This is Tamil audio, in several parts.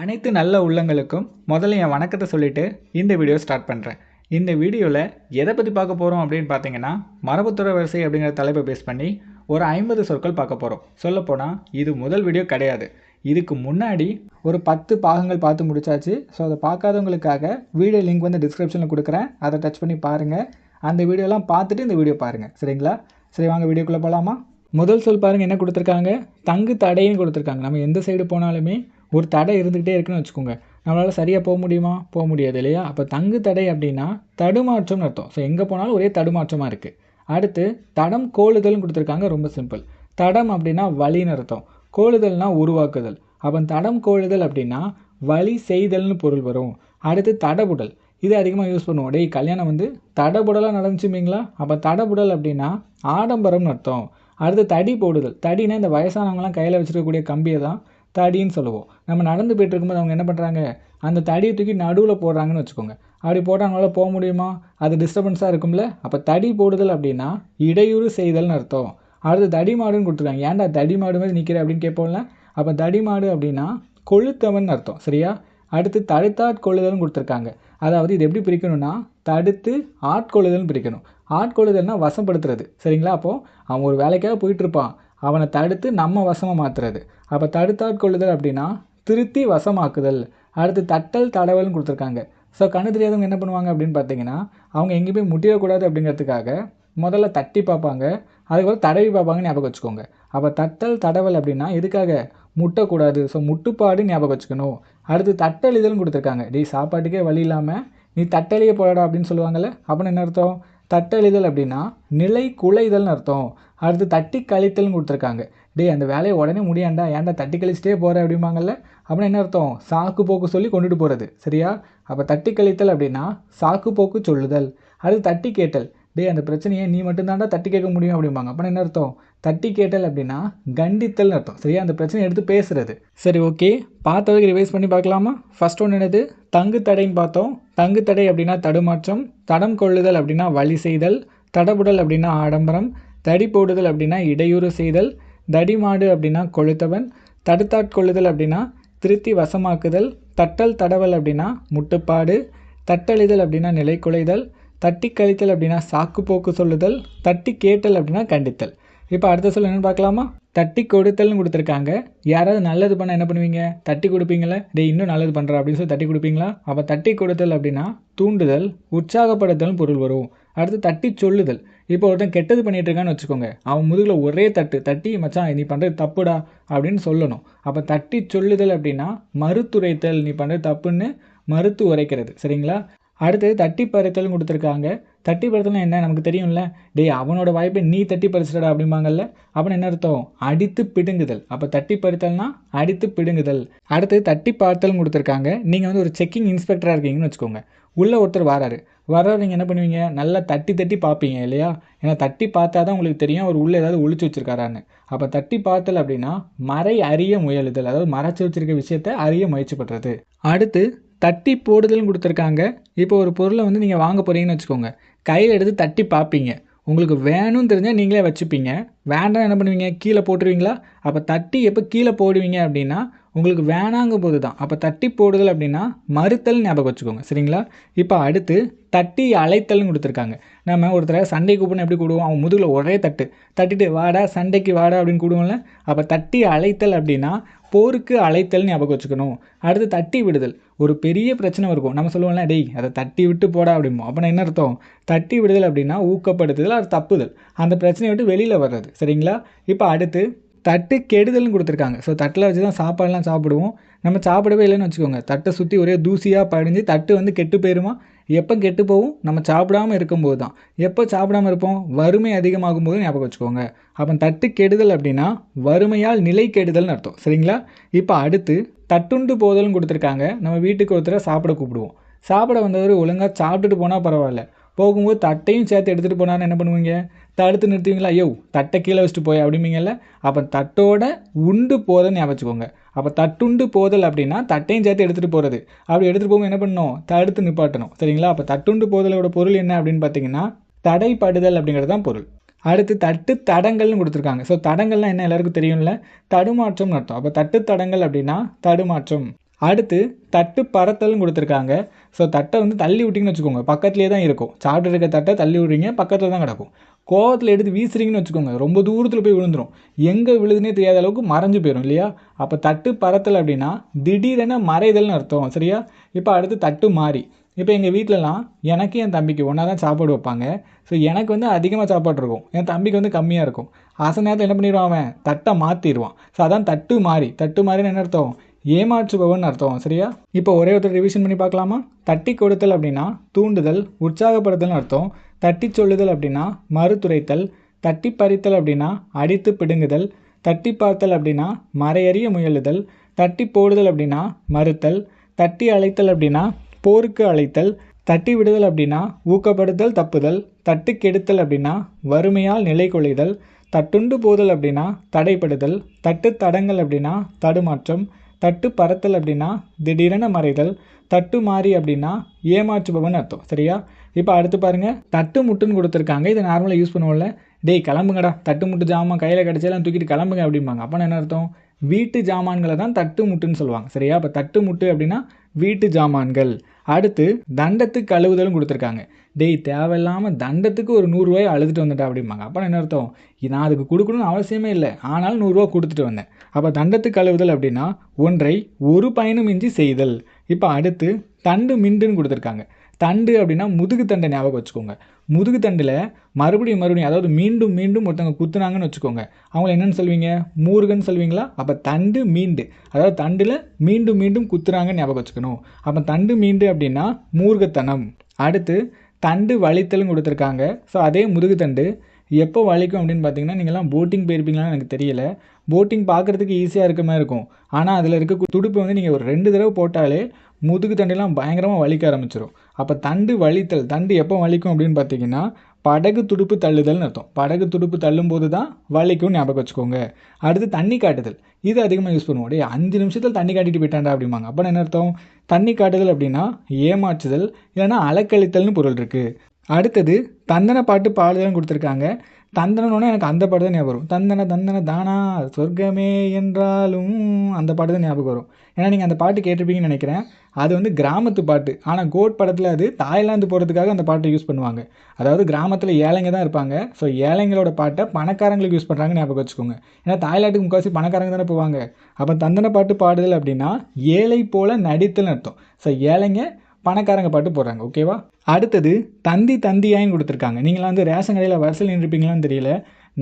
அனைத்து நல்ல உள்ளங்களுக்கும் முதல்ல என் வணக்கத்தை சொல்லிட்டு இந்த வீடியோ ஸ்டார்ட் பண்ணுறேன் இந்த வீடியோவில் எதை பற்றி பார்க்க போகிறோம் அப்படின்னு பார்த்தீங்கன்னா மரபுத்துறை வரிசை அப்படிங்கிற தலைப்பை பேஸ் பண்ணி ஒரு ஐம்பது சொற்கள் பார்க்க போகிறோம் சொல்லப்போனால் இது முதல் வீடியோ கிடையாது. இதுக்கு முன்னாடி ஒரு பத்து பாகங்கள் பார்த்து முடிச்சாச்சு. ஸோ அதை பார்க்காதவங்களுக்காக வீடியோ லிங்க் வந்து டிஸ்கிரிப்ஷனில் கொடுக்குறேன். அதை டச் பண்ணி பாருங்கள் அந்த வீடியோலாம் பார்த்துட்டு இந்த வீடியோ பாருங்கள் சரிங்களா? சரி வாங்க வீடியோக்குள்ளே போகலாமா முதல் சொல் பாருங்கள் என்ன கொடுத்துருக்காங்க? தங்கு தடைன்னு கொடுத்துருக்காங்க. நம்ம எந்த சைடு போனாலுமே ஒரு தடை இருந்துக்கிட்டே இருக்குன்னு வச்சுக்கோங்க. நம்மளால் சரியாக போக முடியுமா? போக முடியாது இல்லையா? அப்போ தங்கு தடை அப்படின்னா தடுமாற்றம்னு அர்த்தம். ஸோ எங்கே போனாலும் ஒரே தடுமாற்றமாக இருக்குது அடுத்து தடம் கோளுதல்னு கொடுத்துருக்காங்க ரொம்ப சிம்பிள் தடம் அப்படின்னா வழின்னு அர்த்தம். கோளுதல்னா உருவாக்குதல். அப்போ தடம் கோளுதல் அப்படின்னா வழி செய்தல்னு பொருள் வரும். அடுத்து தடபுடல். இது அதிகமாக யூஸ் பண்ணுவோம். டேய் கல்யாணம் வந்து தடபுடலாக நடந்துச்சுமீங்களா அப்போ தடபுடல் அப்படின்னா ஆடம்பரம்னு அர்த்தம். அடுத்து தடி போடுதல். தடினா இந்த வயசானவங்களாம் கையில் வச்சுருக்கக்கூடிய கம்பியை தான் தடின்னு சொல்லுவோம். நம்ம நடந்து போயிட்டு இருக்கும்போது அவங்க என்ன பண்ணுறாங்க அந்த தடியை தூக்கி நடுவில் போடுறாங்கன்னு வச்சுக்கோங்க. அப்படி போட்டால் அவங்களால போக முடியுமா? அது டிஸ்டர்பன்ஸாக இருக்கும்ல. அப்போ தடி போடுதல் அப்படின்னா இடையூறு செய்தல்னு அர்த்தம். அடுத்து தடி மாடுன்னு கொடுத்துருக்காங்க. ஏன்டா தடி மாடு மாதிரி நிற்கிற அப்படின்னு கேட்போம்ல. அப்போ தடி மாடு அப்படின்னா கொழுத்தவன் அர்த்தம். சரியா? அடுத்து தடுத்தாட்கொள்ளுதல்னு கொடுத்துருக்காங்க. அதாவது இது எப்படி பிரிக்கணும்னா தடுத்து ஆட்கொள்ளுதல்னு பிரிக்கணும். ஆட்கொள்ளுதல்னால் வசப்படுத்துறது. சரிங்களா? அப்போது அவன் ஒரு வேலைக்காக போயிட்டுருப்பான் அவனை தடுத்து நம்ம வசமாக மாற்றுறது அப்போ தடுத்தாட்கொள்ளுதல் அப்படின்னா திருத்தி வசமாக்குதல். அடுத்து தட்டல் தடவல்னு கொடுத்துருக்காங்க. ஸோ கண்ணு தெரியாதவங்க என்ன பண்ணுவாங்க அப்படின்னு பார்த்தீங்கன்னா அவங்க எங்கேயும் போய் முட்டிடக்கூடாது அப்படிங்கிறதுக்காக முதல்ல தட்டி பார்ப்பாங்க. அதுக்கப்புறம் தடவி பார்ப்பாங்க ஞாபகம் வச்சுக்கோங்க. அப்போ தட்டல் தடவல் அப்படின்னா எதுக்காக? முட்டக்கூடாது. ஸோ முட்டுப்பாடு ஞாபகம் வச்சுக்கணும். அடுத்து தட்டழிதல்னு கொடுத்துருக்காங்க. டேய் சாப்பாட்டுக்கே வழி இல்லாமல் நீ தட்டலையே போடா அப்படின்னு சொல்லுவாங்கள்ல அப்படின்னு என்ன அர்த்தம்? தட்டழிதல் அப்படின்னா நிலை குலைதல்னு அர்த்தம். அடுத்து தட்டி கழித்தல்னு கொடுத்துருக்காங்க. டேய் அந்த வேலையை உடனே முடியாண்டா? ஏன்டா தட்டி கழிச்சிட்டே போகிற அப்படிம்பாங்கல்ல? அப்படின்னா என்ன அர்த்தம்? சாக்கு போக்கு சொல்லி கொண்டுட்டு போகிறது சரியா? அப்போ தட்டி கழித்தல் அப்படின்னா சாக்கு போக்கு சொல்லுதல். அடுத்து தட்டி கேட்டல். டேய் அந்த பிரச்சனையை நீ மட்டும்தான்டா தட்டி கேட்க முடியும் அப்படிம்பாங்க. அப்போ என்ன அர்த்தம்? தட்டி கேட்டல் அப்படின்னா கண்டித்தல்னு அர்த்தம். சரியா? அந்த பிரச்சனையை எடுத்து பேசுறது. சரி ஓகே. பார்த்தவங்க ரிவைஸ் பண்ணி பார்க்கலாமா? ஃபர்ஸ்ட் ஒன்று என்னது? தங்கு தடைன்னு பார்த்தோம். தங்கு தடை அப்படின்னா தடுமாற்றம். தடம் கொள்ளுதல் அப்படின்னா வழி செய்தல். தடபுடல் அப்படின்னா ஆடம்பரம். தடி போடுதல் அப்படின்னா இடையூறு செய்தல் தடிமாடு அப்படின்னா கொளுத்தவன் தடுத்தாட்கொள்ளுதல் அப்படின்னா திருத்தி வசமாக்குதல் தட்டல் தடவல் அப்படின்னா முட்டுப்பாடு தட்டழிதல் அப்படின்னா நிலை குலைதல் தட்டி கழித்தல் அப்படின்னா சாக்கு போக்கு சொல்லுதல் தட்டி கேட்டல் அப்படின்னா கண்டித்தல். இப்போ அடுத்த சொல் என்னென்னு பார்க்கலாமா? தட்டி கொடுத்தல்னு கொடுத்துருக்காங்க. யாராவது நல்லது பண்ணால் என்ன பண்ணுவீங்க? தட்டி கொடுப்பீங்களா? டே இன்னும் நல்லது பண்ணுறா அப்படின்னு சொல்லி தட்டி கொடுப்பீங்களா? அப்போ தட்டி கொடுத்தல் அப்படின்னா தூண்டுதல் உற்சாகப்படுத்தல்னு பொருள் வரும். அடுத்து தட்டி சொல்லுதல். இப்போ ஒருத்தன் கெட்டது பண்ணிகிட்டு இருக்கான்னு வச்சுக்கோங்க. அவன் முதுகில் ஒரே தட்டு தட்டி மச்சான் நீ பண்ணுறது தப்புடா அப்படின்னு சொல்லணும். அப்போ தட்டி சொல்லுதல் அப்படின்னா மறுத்துரைத்தல் நீ பண்ணுறது தப்புன்னு மறுத்து உரைக்கிறது. சரிங்களா? அடுத்தது தட்டி பறித்தல்னு கொடுத்துருக்காங்க. தட்டி பறித்தல்னா என்ன? நமக்கு தெரியும்ல. டேய் அவனோட வாய்ப்பை நீ தட்டி பறிச்சிடா அப்படிம்பாங்கல்ல. அப்படின்னு என்ன அர்த்தம்? அடித்து பிடுங்குதல். அப்போ தட்டி பறித்தல்னா அடித்து பிடுங்குதல். அடுத்தது தட்டி பார்த்தல்னு கொடுத்துருக்காங்க. நீங்கள் வந்து ஒரு செக்கிங் இன்ஸ்பெக்டராக இருக்கீங்கன்னு வச்சுக்கோங்க. உள்ளே ஒருத்தர் வராரு. வர்றவர் நீங்கள் என்ன பண்ணுவீங்க? நல்லா தட்டி தட்டி பார்ப்பீங்க இல்லையா? ஏன்னா தட்டி பார்த்தா தான் உங்களுக்கு தெரியும் அவர் உள்ளே ஏதாவது ஒழிச்சு வச்சுருக்காரான்னு. அப்போ தட்டி பார்த்தல் அப்படின்னா மறை அறிய முயலுதல். அதாவது மறைச்சி வச்சிருக்க விஷயத்த அறிய முயற்சி பண்ணுறது அடுத்து தட்டி போடுதல்னு கொடுத்துருக்காங்க. இப்போ ஒரு பொருளை வந்து நீங்கள் வாங்க போகிறீங்கன்னு வச்சுக்கோங்க. கையில் எடுத்து தட்டி பார்ப்பீங்க உங்களுக்கு வேணும்னு தெரிஞ்சால் நீங்களே வச்சுப்பீங்க. வேண்டாம் என்ன பண்ணுவீங்க? கீழே போட்டுருவீங்களா? அப்போ தட்டி எப்போ கீழே போடுவீங்க அப்படின்னா உங்களுக்கு வேணாங்கும் போது தான் அப்போ தட்டி போடுதல் அப்படின்னா மறுத்தல் ஞாபகம் வச்சுக்கோங்க. சரிங்களா? இப்போ அடுத்து தட்டி அழைத்தல்னு கொடுத்துருக்காங்க. நம்ம ஒருத்தர சண்டை கூப்பிடணும் எப்படி கூடுவோம்? அவன் முதுகில் ஒரே தட்டு. தட்டிட்டு வாடா சண்டைக்கு வாடா அப்படின்னு கூடுவோம்ல. அப்போ தட்டி அழைத்தல் அப்படின்னா போருக்கு அழைத்தல் ஞாபகம் வச்சுக்கணும். அடுத்து தட்டி விடுதல். ஒரு பெரிய பிரச்சனை இருக்கும். நம்ம சொல்லுவோம்ல டேய் அதை தட்டி விட்டு போடா அப்படிமோ அப்போ என்ன அர்த்தம்? தட்டி விடுதல் அப்படின்னா ஊக்கப்படுத்துதல் அது தப்புதல். அந்த பிரச்சனையை விட்டு வெளியில் வர்றது. சரிங்களா? இப்போ அடுத்து தட்டு கெடுதல்னு கொடுத்துருக்காங்க. ஸோ தட்டில் வச்சு தான் சாப்பாடுலாம் சாப்பிடுவோம். நம்ம சாப்பிடவே இல்லைன்னு வச்சுக்கோங்க. தட்டை சுற்றி ஒரே தூசியாக படிஞ்சு தட்டு வந்து கெட்டு போயிருமா? எப்போ கெட்டு போகும்? நம்ம சாப்பிடாமல் இருக்கும்போது தான் எப்போ சாப்பிடாமல் இருப்போம்? வறுமை அதிகமாகும் போது ஞாபகம் வச்சுக்கோங்க. அப்போ தட்டு கெடுதல் அப்படின்னா வறுமையால் நிலை கெடுதல்னு அர்த்தம். சரிங்களா? இப்போ அடுத்து தட்டுண்டு போதல்னு கொடுத்துருக்காங்க. நம்ம வீட்டுக்கு ஒருத்தரை சாப்பிட கூப்பிடுவோம். சாப்பிட வந்தவர் ஒழுங்காக சாப்பிட்டுட்டு போனால் பரவாயில்ல. போகும்போது தட்டையும் சேர்த்து எடுத்துகிட்டு போனான்னு என்ன பண்ணுவீங்க? தடுத்து நிறுத்துவீங்களா? ஐயோ தட்டை கீழே வச்சுட்டு போய் அப்படிம்பீங்கல்ல? அப்போ தட்டோட உண்டு போதல் ஞாபகம் வச்சுக்கோங்க. அப்போ தட்டுண்டு போதல் அப்படின்னா தட்டையும் சேர்த்து எடுத்துகிட்டு போகிறது அப்படி எடுத்துகிட்டு போகும்போது என்ன பண்ணணும்? தடுத்து நிப்பாட்டணும். சரிங்களா? அப்போ தட்டுண்டு போதலோட பொருள் என்ன அப்படின்னு பார்த்தீங்கன்னா தடைப்படுதல் அப்படிங்கிறது தான் பொருள். அடுத்து தட்டு தடங்கள்னு கொடுத்துருக்காங்க. ஸோ தடங்கள்லாம் என்ன? எல்லாருக்கும் தெரியும்ல? தடுமாற்றம்னு அர்த்தம். அப்போ தட்டு தடங்கள் அப்படின்னா தடுமாற்றம். அடுத்து தட்டு பறத்தல்னு கொடுத்துருக்காங்க. ஸோ தட்டை வந்து தள்ளி விட்டிங்கன்னு வச்சுக்கோங்க. பக்கத்துலேயே தான் இருக்கும். சாப்பிட்டு இருக்க தட்டை தள்ளி விட்றீங்க பக்கத்தில் தான் கிடக்கும். கோவத்தில் எடுத்து வீசுறீங்கன்னு வச்சுக்கோங்க. ரொம்ப தூரத்தில் போய் விழுந்துடும் எங்கே விழுதுனே தெரியாத அளவுக்கு மறைஞ்சு போயிடும் இல்லையா? அப்போ தட்டு பறத்தல் அப்படின்னா திடீரென மறைதல்னு அர்த்தம் சரியா? இப்போ அடுத்து தட்டு மாறி. இப்போ எங்கள் வீட்டிலலாம் எனக்கு என் தம்பிக்கு ஒன்றா தான் சாப்பாடு வைப்பாங்க. ஸோ எனக்கு வந்து அதிகமாக சாப்பாடு இருக்கும். என் தம்பிக்கு வந்து கம்மியாக இருக்கும். ஆசை நேரத்தில் என்ன பண்ணிடுவான் அவன்? தட்டை மாற்றிடுவான் ஸோ அதான் தட்டு மாறி. தட்டு மாறின்னு என்ன அர்த்தம்? ஏமாற்றுபவன் அர்த்தம் சரியா? இப்போ ஒரே ஒருத்தர் ரிவிஷன் பண்ணி பார்க்கலாமா? தட்டி கொடுத்தல் அப்படின்னா தூண்டுதல் உற்சாகப்படுத்தல்னு அர்த்தம். தட்டி சொல்லுதல் அப்படின்னா மறுத்துரைத்தல். தட்டி பறித்தல் அப்படின்னா அடித்து பிடுங்குதல். தட்டி பார்த்தல் அப்படின்னா மறையறிய முயலுதல். தட்டி போடுதல் அப்படின்னா மறுத்தல். தட்டி அழைத்தல் அப்படின்னா போருக்கு அழைத்தல். தட்டி விடுதல் அப்படின்னா ஊக்கப்படுத்தல் தப்புதல். தட்டு கெடுத்தல் அப்படின்னா வறுமையால் நிலை கொள்ளுதல். தட்டுண்டு போதல் அப்படின்னா தடைப்படுதல். தட்டு தடங்கள் அப்படின்னா தடுமாற்றம். தட்டு பறத்தல் அப்படின்னா திடீரென மறைதல் தட்டு மாறி அப்படின்னா ஏமாற்றுபவன் அர்த்தம். சரியா? இப்போ அடுத்து பாருங்கள் தட்டு முட்டுன்னு கொடுத்துருக்காங்க. இதை நார்மலாக யூஸ் பண்ணுவோம்ல. டேய் கிளம்புங்கடா. தட்டு முட்டு ஜாமான் கையில் கிடச்சாலும் தூக்கிட்டு கிளம்புங்க அப்படிம்பாங்க. அப்போ என்ன அர்த்தம்? வீட்டு ஜாமான்களை தான் தட்டு முட்டுன்னு சொல்லுவாங்க. சரியா? அப்போ தட்டு முட்டு அப்படின்னா வீட்டு ஜாமான்கள். அடுத்து தண்டத்துக்கு கழுவுதலும் கொடுத்துருக்காங்க. டேய் தேவையில்லாமல் தண்டத்துக்கு ஒரு நூறுரூவாய் அழுதுட்டு வந்துட்டா அப்படிம்பாங்க. அப்போ என்ன அர்த்தம்? நான் அதுக்கு கொடுக்கணும்னு அவசியமே இல்லை. ஆனாலும் நூறுரூவா கொடுத்துட்டு வந்தேன். அப்போ தண்டத்துக்கு கழுவுதல் அப்படின்னா ஒன்றை ஒரு பயனும் இன்றி செய்தல். இப்போ அடுத்து தண்டு மிண்டுன்னு கொடுத்துருக்காங்க. தண்டு அப்படின்னா முதுகு தண்டை ஞாபகம் வச்சுக்கோங்க. முதுகு தண்டில் மறுபடியும் மறுபடியும் அதாவது மீண்டும் மீண்டும் ஒருத்தவங்க குத்துனாங்கன்னு வச்சுக்கோங்க. அவங்கள என்னென்னு சொல்வீங்க மூருகன்னு சொல்வீங்களா அப்போ தண்டு மீண்டு. அதாவது தண்டில் மீண்டும் மீண்டும் குத்துறாங்கன்னு ஞாபகம் வச்சுக்கணும். அப்போ தண்டு மீண்டு அப்படின்னா மூர்கத்தனம். அடுத்து தண்டு வலித்தல்னு கொடுத்துருக்காங்க. ஸோ அதே முதுகு தண்டு எப்போ வலிக்கும் அப்படின்னு பார்த்தீங்கன்னா நீங்கள்லாம் போட்டிங் போயிருப்பீங்களான்னு எனக்கு தெரியல. போட்டிங் பார்க்குறதுக்கு ஈஸியாக இருக்க மாதிரி இருக்கும். ஆனால் அதில் இருக்க துடுப்பு வந்து நீங்கள் ஒரு ரெண்டு தடவை போட்டாலே முதுகு தண்டெல்லாம் பயங்கரமாக வலிக்க ஆரம்பிச்சிடும் அப்போ தண்டு வலித்தல் தண்டு எப்போ வலிக்கும் அப்படின்னு பார்த்தீங்கன்னா படகு துடுப்பு தள்ளுதல்னு அர்த்தம். படகு துடுப்பு தள்ளும்போது தான் வலிக்கும் ஞாபகம் வச்சுக்கோங்க. அடுத்து தண்ணி காட்டுதல். இது அதிகமாக யூஸ் பண்ணுவோம். டே அஞ்சு நிமிஷத்தில் தண்ணி காட்டிட்டு போயிட்டாண்டா அப்படிம்பாங்க. அப்போ என்ன அர்த்தம்? தண்ணி காட்டுதல் அப்படின்னா ஏமாற்றுதல் இல்லைன்னா அலக்கழித்தல்னு பொருள் இருக்குது அடுத்தது தந்தன பாட்டு பாடுதல்னு கொடுத்துருக்காங்க. தந்தனோடனே எனக்கு அந்த பாட்டு தான் ஞாபகம் வரும். தந்தன தந்தன தானா சொர்க்கமே என்றாலும் அந்த பாட்டு தான் ஞாபகம் வரும். ஏன்னா நீங்கள் அந்த பாட்டு கேட்டிருப்பீங்கன்னு நினைக்கிறேன். அது வந்து கிராமத்து பாட்டு. ஆனால் கோட் படத்தில் அது தாய்லாந்து போகிறதுக்காக அந்த பாட்டை யூஸ் பண்ணுவாங்க. அதாவது கிராமத்தில் ஏழைங்க தான் இருப்பாங்க. ஸோ ஏழைங்களோட பாட்டை பணக்காரங்களுக்கு யூஸ் பண்ணுறாங்க ஞாபகம் வச்சுக்கோங்க. ஏன்னா தாய்லாட்டுக்கு முக்கால்வாசி பணக்காரங்க தானே போவாங்க. அப்போ தந்தன பாட்டு பாடுதல் அப்படின்னா ஏழை போல நடித்தல்னு அர்த்தம். ஸோ ஏழைங்க பணக்காரங்க பாட்டு போடுறாங்க. ஓகேவா அடுத்தது தந்தி தந்தியாயின்னு கொடுத்துருக்காங்க. நீங்களாம் வந்து ரேஷன் கடையில் வரிசையில் நின்றுப்பீங்களான்னு தெரியல.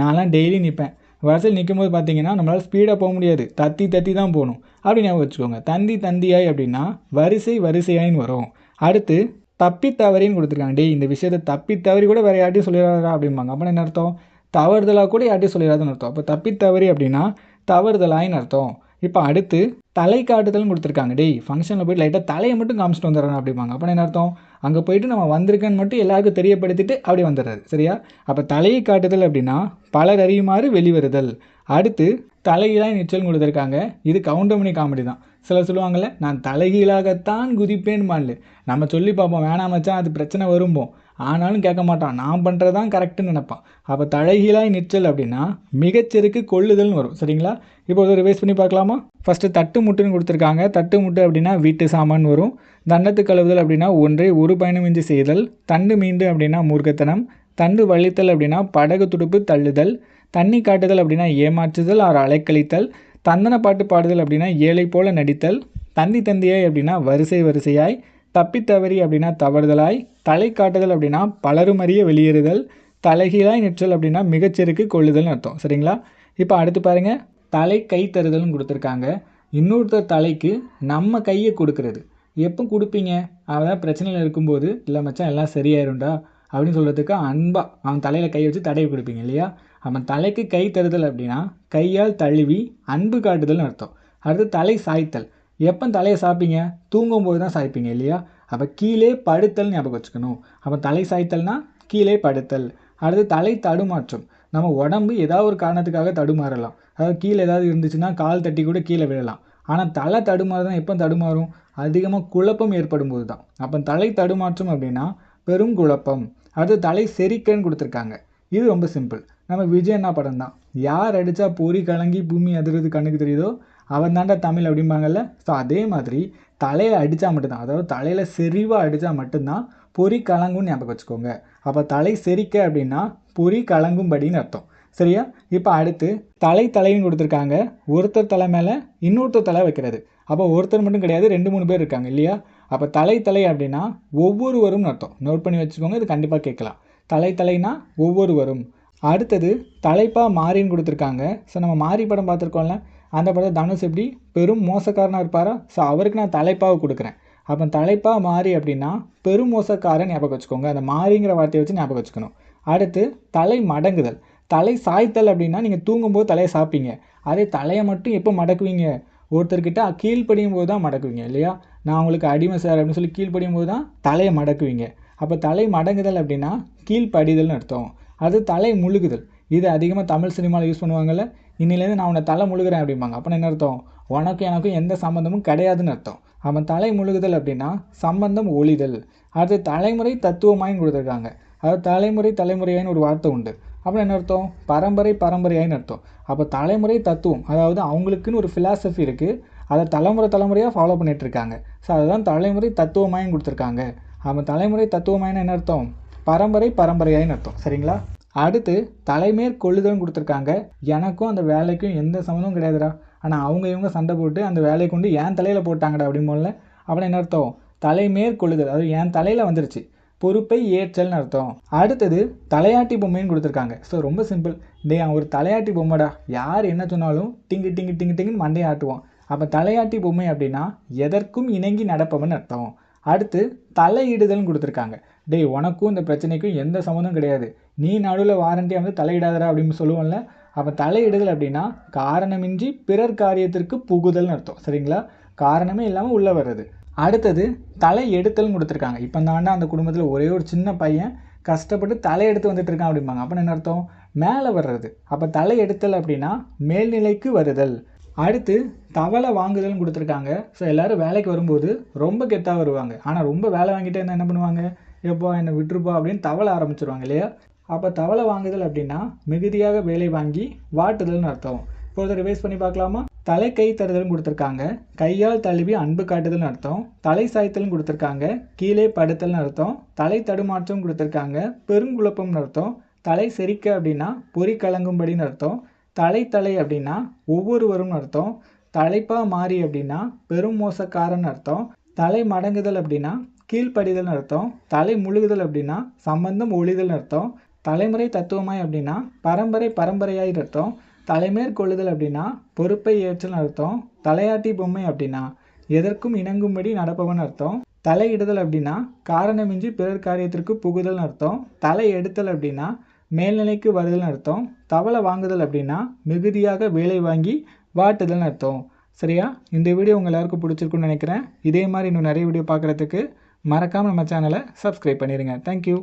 நான்லாம் டெய்லி நிற்பேன் வரிசையில் நிற்கும் போது பார்த்தீங்கன்னா நம்மளால் ஸ்பீடாக போக முடியாது. தத்தி தத்தி தான் போகணும். அப்படி ஞாபகம் வச்சுக்கோங்க. தந்தி தந்தியாய் அப்படின்னா வரிசை வரிசையாயின்னு வரும். அடுத்து தப்பி தவறின்னு கொடுத்துருக்காங்க. டேய் இந்த விஷயத்தை தப்பி தவறி கூட வேறு யார்ட்டையும் சொல்லிடாதா அப்படிம்பாங்க. அப்போ என்ன அர்த்தம்? தவறுதலாக கூட யார்ட்டையும் சொல்லிடாதுன்னு அர்த்தம். அப்போ தப்பி தவறி அப்படின்னா தவறுதலாயின்னு அர்த்தம். இப்போ அடுத்து தலை காட்டுதல்னு கொடுத்துருக்காங்க. டேய் ஃபங்க்ஷனில் போய்ட்டு லைட்டாக தலையை மட்டும் காமிச்சிட்டு வந்துடுறாங்க அப்படிம்பாங்க. அப்போ என்ன அர்த்தம்? அங்கே போயிட்டு நம்ம வந்திருக்கேன்னு மட்டும் எல்லாருக்கும் தெரியப்படுத்திட்டு அப்படி வந்துடுறது சரியா? அப்போ தலையை காட்டுதல் அப்படின்னா பலர் அறியுமாறு வெளிவருதல். அடுத்து தலைகீழாக நிச்சல் கொடுத்துருக்காங்க. இது கவுண்டமணி காமெடி தான். சிலர் சொல்லுவாங்கள்ல நான் தலைகீழாகத்தான் குதிப்பேன் மாலு நம்ம சொல்லி பார்ப்போம் வேணாம் மச்சான் அது பிரச்சனை வரும்போம். ஆனாலும் கேட்க மாட்டான். நான் பண்ணுறது தான் கரெக்டுன்னு நினைப்பான். அப்போ தலைகீழாய் நிற்றல் அப்படின்னா மிகச்செருக்கு கொள்ளுதல்னு வரும். சரிங்களா? இப்போ ஒரு ரிவைஸ் பண்ணி பார்க்கலாமா? ஃபஸ்ட்டு தட்டு முட்டுன்னு கொடுத்துருக்காங்க. தட்டு முட்டு அப்படின்னா வீட்டு சாமான் வரும். தண்டத்து கழுவுதல் அப்படின்னா ஒன்றை ஒரு பயணமின்றி செய்தல். தண்டு மீண்டு அப்படின்னா மூர்க்கத்தனம். தண்டு வலித்தல் அப்படின்னா படகு துடுப்பு தள்ளுதல். தண்ணி காட்டுதல் அப்படின்னா ஏமாற்றுதல் ஆறு அலைக்கழித்தல். தந்தன பாட்டு பாடுதல் அப்படின்னா ஏழை போல நடித்தல். தந்தி தந்தியாய் அப்படின்னா வரிசை வரிசையாய். தப்பித்தவறி அப்படின்னா தவறுதலாய் தலை காட்டுதல் அப்படின்னா பலரும் அறிய வெளியேறுதல் தலைகீழாய் நிற்றல் அப்படின்னா மிகச்செருக்கு கொள்ளுதல்னு அர்த்தம். சரிங்களா? இப்போ அடுத்து பாருங்கள் தலை கை தருதல்னு கொடுத்துருக்காங்க. இன்னொருத்தர் தலைக்கு நம்ம கையை கொடுக்கறது. எப்போ கொடுப்பீங்க? அவன் பிரச்சனையில் இருக்கும்போது இல்லை மச்சான் எல்லாம் சரியாயிரும்டா அப்படின்னு சொல்கிறதுக்கு அன்பாக அவன் தலையில் கை வச்சு தடவி கொடுப்பீங்க இல்லையா? அவன் தலைக்கு கை தருதல் அப்படின்னா கையால் தழுவி அன்பு காட்டுதல்னு அர்த்தம். அடுத்து தலை சாய்த்தல். எப்போ தலையை சாய்ப்பீங்க தூங்கும்போது தான் சாய்ப்பீங்க இல்லையா? அப்போ கீழே படுத்தல் ஞாபகம் வச்சுக்கணும். அப்போ தலை சாய்த்தல்னா கீழே படுத்தல். அடுத்து தலை தடுமாற்றம். நம்ம உடம்பு ஏதாவது ஒரு காரணத்துக்காக தடுமாறலாம். அதாவது கீழே ஏதாவது இருந்துச்சுன்னா கால் தட்டி கூட கீழே விழலாம். ஆனால் தலை தடுமாறுதான் எப்போ தடுமாறும்? அதிகமாக குழப்பம் ஏற்படும் போது தான். அப்போ தலை தடுமாற்றம் அப்படின்னா பெரும் குழப்பம். அடுத்து தலை செரிக்கன்னு கொடுத்துருக்காங்க. இது ரொம்ப சிம்பிள். நம்ம விஜய் என்ன படம் தான் யார் அடித்தா பொறி கலங்கி பூமி அதிர்றது கண்ணுக்கு தெரியுதோ? அவன் தாண்டா தமிழ் அப்படிம்பாங்கல்ல? ஸோ அதே மாதிரி தலையில் அடித்தா மட்டும்தான் அதாவது தலையில் செறிவாக அடித்தா மட்டும்தான் பொறி கலங்கும்னு ஞாபகம் வச்சுக்கோங்க. அப்போ தலை செரிக்க அப்படின்னா பொறி கலங்கும்படின்னு அர்த்தம். சரியா? இப்போ அடுத்து தலை தலைன்னு கொடுத்துருக்காங்க. ஒருத்தர் தலை மேலே இன்னொருத்தர் தலை வைக்கிறது. அப்போ ஒருத்தர் மட்டும் கிடையாது ரெண்டு மூணு பேர் இருக்காங்க இல்லையா? அப்போ தலை தலை அப்படின்னா ஒவ்வொருவரும் அர்த்தம். நோட் பண்ணி வச்சுக்கோங்க இது கண்டிப்பாக கேட்கலாம். தலை தலைனா ஒவ்வொருவரும். அடுத்தது தலைப்பாக மாறின்னு கொடுத்துருக்காங்க. ஸோ நம்ம மாறி படம் பார்த்துருக்கோம்ல அந்த படம் தனுஷ் எப்படி? பெரும் மோசக்காரனாக இருப்பாரா? ஸோ அவருக்கு நான் தலைப்பாக கொடுக்குறேன். அப்போ தலைப்பாக மாறி அப்படின்னா பெரும் மோசக்காரன் ஞாபகம் வச்சுக்கோங்க. அந்த மாறிங்கிற வார்த்தையை வச்சு ஞாபகம் வச்சுக்கணும். அடுத்து தலை மடங்குதல். தலை சாய்த்தல் அப்படின்னா நீங்கள் தூங்கும்போது தலையை சாப்பிங்க அதே தலையை மட்டும் எப்போ மடக்குவீங்க? ஒருத்தர்கிட்ட கீழ்ப்படியும் போது தான் மடக்குவீங்க இல்லையா? நான் உங்களுக்கு அடிமை சார் அப்படின்னு சொல்லி கீழ்ப்படியும் போது தான் தலையை மடக்குவீங்க. அப்போ தலை மடங்குதல் அப்படின்னா கீழ்ப்படிதல்னு அர்த்தம். அது தலை முழுகுதல். இது அதிகமாக தமிழ் சினிமாவில் யூஸ் பண்ணுவாங்கள்ல இன்னிலேருந்து நான் உன்னை தலை முழுகிறேன் அப்படிம்பாங்க. அப்போ என்ன அர்த்தம்? உனக்கும் எனக்கும் எந்த சம்மந்தமும் கிடையாதுன்னு அர்த்தம். அவன் தலை முழுகுதல் அப்படின்னா சம்பந்தம் ஒளிதல். அது தலைமுறை தத்துவமாயின்னு கொடுத்துருக்காங்க. அதாவது தலைமுறை தலைமுறையாயின்னு ஒரு வார்த்தை உண்டு. அப்புறம் என்ன அர்த்தம்? பரம்பரை பரம்பரையாயின்னு அர்த்தம். அப்போ தலைமுறை தத்துவம் அதாவது அவங்களுக்குன்னு ஒரு ஃபிலாசபி இருக்குது அதை தலைமுறை தலைமுறையாக ஃபாலோ பண்ணிகிட்ருக்காங்க இருக்காங்க. ஸோ அதுதான் தலைமுறை தத்துவமாயின்னு கொடுத்துருக்காங்க. அவன் தலைமுறை தத்துவமாயின்னு என்ன அர்த்தம்? பரம்பரை பரம்பரையாயின்னு அர்த்தம் சரிங்களா? அடுத்து தலைமையர் கொள்ளுதல்னு கொடுத்துருக்காங்க. எனக்கும் அந்த வேலைக்கும் எந்த சம்மந்தமும் கிடையாதுடா. ஆனால் அவங்க இவங்க சண்டை போட்டு அந்த வேலையை கொண்டு என் தலையில் போட்டாங்கடா அப்படிம்போல அப்புறம் என்ன அர்த்தம்? தலைமேற் கொள்ளுதல் அது என் தலையில் வந்துருச்சு. பொறுப்பை ஏற்றல்னு அர்த்தம். அடுத்தது தலையாட்டி பொம்மைன்னு கொடுத்துருக்காங்க. ஸோ ரொம்ப சிம்பிள் டே அவன் ஒரு தலையாட்டி பொம்மைடா. யார் என்ன சொன்னாலும் டிங்கு டிங்கு டிங்கு டிங்குன்னு மண்டையை ஆட்டுவான். அப்போ தலையாட்டி பொம்மை அப்படின்னா எதற்கும் இணங்கி நடப்பவன் அர்த்தம். அடுத்து தலையிடுதல்னு கொடுத்துருக்காங்க. டேய் உனக்கும் இந்த பிரச்சனைக்கும் எந்த சம்மந்தம் கிடையாது. நீ நடுவில் வாரண்டியாக வந்து தலையிடாதடா அப்படின்னு சொல்லுவோம்ல. அப்போ தலையிடுதல் அப்படின்னா காரணமின்றி பிறர் காரியத்திற்கு புகுதல்னு அர்த்தம். சரிங்களா? காரணமே இல்லாமல் உள்ளே வர்றது. அடுத்தது தலை எடுத்தல்னு கொடுத்துருக்காங்க. இப்போ தாண்டா அந்த குடும்பத்தில் ஒரே ஒரு சின்ன பையன் கஷ்டப்பட்டு தலை எடுத்து வந்துட்டு இருக்கான் அப்படிம்பாங்க. அப்போ என்ன அர்த்தம்? மேலே வர்றது. அப்போ தலை எடுத்தல் அப்படின்னா மேல்நிலைக்கு வருதல். அடுத்து தவளை வாங்குதல்னு கொடுத்துருக்காங்க. ஸோ எல்லோரும் வேலைக்கு வரும்போது ரொம்ப கெத்தாக வருவாங்க. ஆனால் ரொம்ப வேலை வாங்கிட்டே இருந்தால் என்ன பண்ணுவாங்க? எப்போ என்னை விட்டுருப்பா அப்படின்னு தவளை ஆரம்பிச்சிருவாங்க இல்லையா? அப்போ தவளை வாங்குதல் அப்படின்னா மிகுதியாக வேலை வாங்கி வாட்டுதல்னு அர்த்தம். இப்போது ரிவைஸ் பண்ணி பார்க்கலாமா? தலை கை தருதல்னு கொடுத்துருக்காங்க. கையால் தழுவி அன்பு காட்டுதல்னு அர்த்தம். தலை சாய்த்தல்னு கொடுத்துருக்காங்க. கீழே படுத்தல்னு அர்த்தம். தலை தடுமாற்றம் கொடுத்துருக்காங்க. பெருங்குழப்பம்னு அர்த்தம். தலை செரிக்க அப்படின்னா பொறி கலங்கும்படின்னு அர்த்தம். தலை தலை அப்படின்னா ஒவ்வொருவரும் அர்த்தம். தலைப்பா மாறி அப்படின்னா பெரும் மோசக்காரன் அர்த்தம். தலை மடங்குதல் அப்படின்னா கீழ்ப்படிதல்னு அர்த்தம் தலை முழுகுதல் அப்படின்னா சம்பந்தம் ஒளிதல்னு அர்த்தம் தலைமுறை தத்துவமாய் அப்படின்னா பரம்பரை பரம்பரையாய் அர்த்தம் தலைமேற் கொள்ளுதல் அப்படின்னா பொறுப்பை ஏற்றல் அர்த்தம் தலையாட்டி பொம்மை அப்படின்னா எதற்கும் இணங்கும்படி நடப்பவன் அர்த்தம் தலையிடுதல் அப்படின்னா காரணமின்றி பிறர் காரியத்திற்கு புகுதல்னு அர்த்தம் தலை எடுத்தல் அப்படின்னா மேல்நிலைக்கு வருதல்னு அர்த்தம் தவளை வாங்குதல் அப்படின்னா மிகுதியாக வேலை வாங்கி வாட்டுதல்னு அர்த்தம். சரியா? இந்த வீடியோ உங்கள் எல்லாருக்கும் பிடிச்சிருக்குன்னு நினைக்கிறேன். இதே மாதிரி இன்னும் நிறைய வீடியோ பார்க்குறதுக்கு மறக்காமல் நம்ம சேனலை சப்ஸ்கிரைப் பண்ணிடுங்க தேங்க்யூ